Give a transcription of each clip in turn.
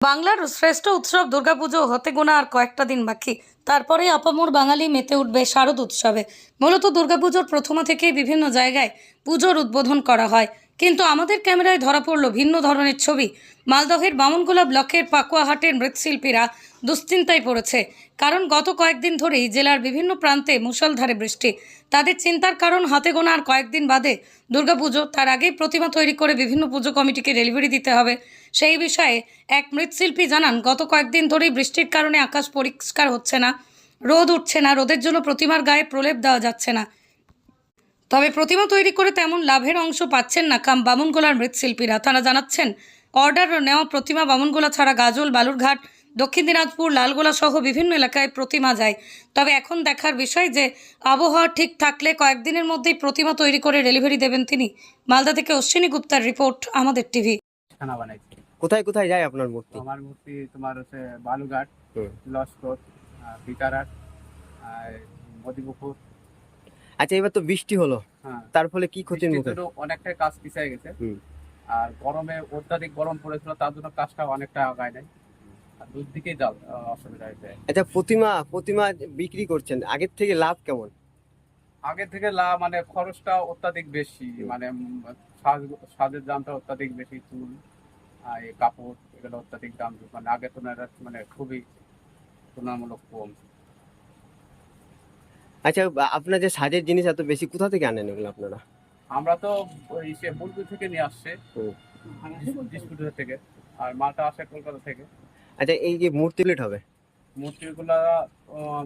বাংলার শ্রেষ্ঠ উৎসব দুর্গাপুজো হতে গোনা আর কয়েকটা দিন বাকি। তারপরে আপামোর বাঙালি মেতে উঠবে শারদ উৎসবে। মূলত দুর্গাপুজোর প্রথমা থেকেই বিভিন্ন জায়গায় পুজোর উদ্বোধন করা হয়। কিন্তু আমাদের ক্যামেরায় ধরা পড়ল ভিন্ন ধরনের ছবি। মালদহের বামনগোলা ব্লকের পাকুয়াহাটের মৃৎশিল্পীরা দুশ্চিন্তায় পড়েছে। কারণ গত কয়েকদিন ধরেই জেলার বিভিন্ন প্রান্তে মুষলধারে বৃষ্টি। তাদের চিন্তার কারণ হাতে গোনা আর কয়েকদিন বাদে দুর্গাপুজো। তার আগেই প্রতিমা তৈরি করে বিভিন্ন পুজো কমিটিকে ডেলিভারি দিতে হবে। সেই বিষয়ে এক মৃৎশিল্পী জানান, গত কয়েকদিন ধরেই বৃষ্টির কারণে আকাশ পরিষ্কার হচ্ছে না, রোদ উঠছে না, রোদের জন্য প্রতিমার গায়ে প্রলেপ দেওয়া যাচ্ছে না। তবে প্রতিমা তৈরি করে তেমন লাভের অংশ পাচ্ছেন না কাম বামুনগোলার মৃৎশিল্পীরা। তারা জানাচ্ছেন, অর্ডার নেওয়া প্রতিমা বামুনগোলা ছাড়া গাজল, বালুরঘাট দক্ষিণ দিনাজপুর লালগোলা সহ বিভিন্ন এলাকায় প্রতিমা যায়। তবে এখন দেখার বিষয় যে আবহাওয়া ঠিক থাকলে কয়েকদিনের মধ্যেই প্রতিমা তৈরি করে ডেলিভারি দেবেন তিনি। মালদা থেকে অশ্বিনী গুপ্তার রিপোর্ট আমাদের টিভি। খানা বানাইছি কোথায় কোথায় যায় আপনার মূর্তি? আমার মূর্তি তোমার হচ্ছে বালুঘাট। লস্কর বিকারাট আর মদিপুকুর আচ্ছা এবার তো বৃষ্টি হলো। হ্যাঁ। তার ফলে কি ক্ষতির মুখে? অনেকটাই কাজ পিছিয়ে গেছে। হুম। আর গরমে অত্যাধিক গরম পড়েছিল তার জন্য কাজটা অনেকটা আগায় নাই। আর দূর দিকেই যাও আহ, অসুবিধা হয়েছে আচ্ছা প্রতিমা প্রতিমা বিক্রি করছেন আগের থেকে লাভ কেমন? আগে থেকে লা মানে খরচটা অত্যাধিক বেশি মানে সাজ সাজের দামটা অত্যাধিক বেশি চুল আর এই কাপড় এগুলো অত্যাধিক দাম মানে আগে তুলনায় মানে খুবই তুলনামূলক কম। আচ্ছা আপনার যে সাজের জিনিস এত বেশি কোথা থেকে আনেন এগুলো আপনারা? আমরা তো ওই সে বুলবুল থেকে নিয়ে আসছে হুম। থেকে আর মালটা আসে কলকাতা থেকে। আচ্ছা এই যে মূর্তি প্লেট হবে? মূর্তিগুলা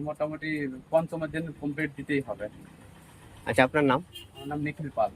মোটামুটি পঞ্চমের দিন কমপ্লিট দিতেই হবে। আচ্ছা আপনার নাম? আমার নাম নিখিল পাল।